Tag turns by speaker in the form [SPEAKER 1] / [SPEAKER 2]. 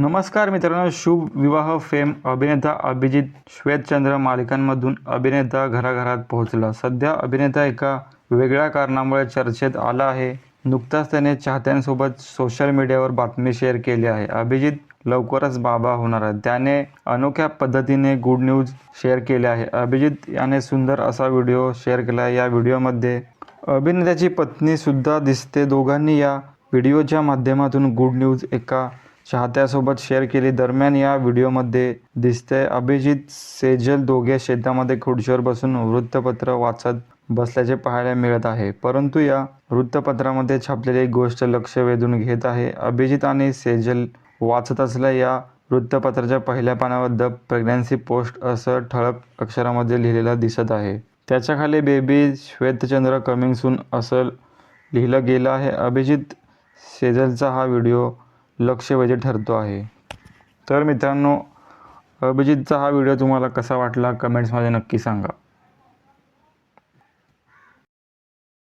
[SPEAKER 1] नमस्कार मित्रांनो शुभ विवाह फेम अभिनेता अभिजित श्वेतचंद्र मालिकांमधून अभिनेता घराघरात पोहोचला. सध्या अभिनेता एका वेगळ्या कारणामुळे चर्चेत आला आहे. नुकताच त्याने चाहत्यांसोबत सोशल मीडियावर बातमी शेअर केली आहे. अभिजित लवकरच बाबा होणार आहे त्याने अनोख्या पद्धतीने गुड न्यूज शेअर केले आहे. अभिजित याने सुंदर असा व्हिडिओ शेअर केला आहे. या व्हिडिओमध्ये अभिनेत्याची पत्नीसुद्धा दिसते. दोघांनी या व्हिडिओच्या माध्यमातून गुड न्यूज एका चाहत्यासोबत शेअर केली. दरम्यान या व्हिडिओमध्ये दिसते अभिजित सेजल दोघे शेतामध्ये खुर्चीवर बसून वृत्तपत्र वाचत बसल्याचे पाहायला मिळत आहे. परंतु या वृत्तपत्रामध्ये छापलेली एक गोष्ट लक्ष वेधून घेत आहे. अभिजित आणि सेजल वाचत असल्या या वृत्तपत्राच्या पहिल्या पानावर द प्रेग्नन्सी पोस्ट असं ठळक अक्षरामध्ये लिहिलेलं दिसत आहे. त्याच्याखाली बेबी श्वेतचंद्र कमिंग सून असं लिहिलं गेलं आहे. अभिजित सेजलचा हा व्हिडिओ लक्षवेधी ठरतो आहे. तर मित्रांनो अभिजितचा हा व्हिडिओ तुम्हाला कसा वाटला कमेंट्समध्ये नक्की सांगा.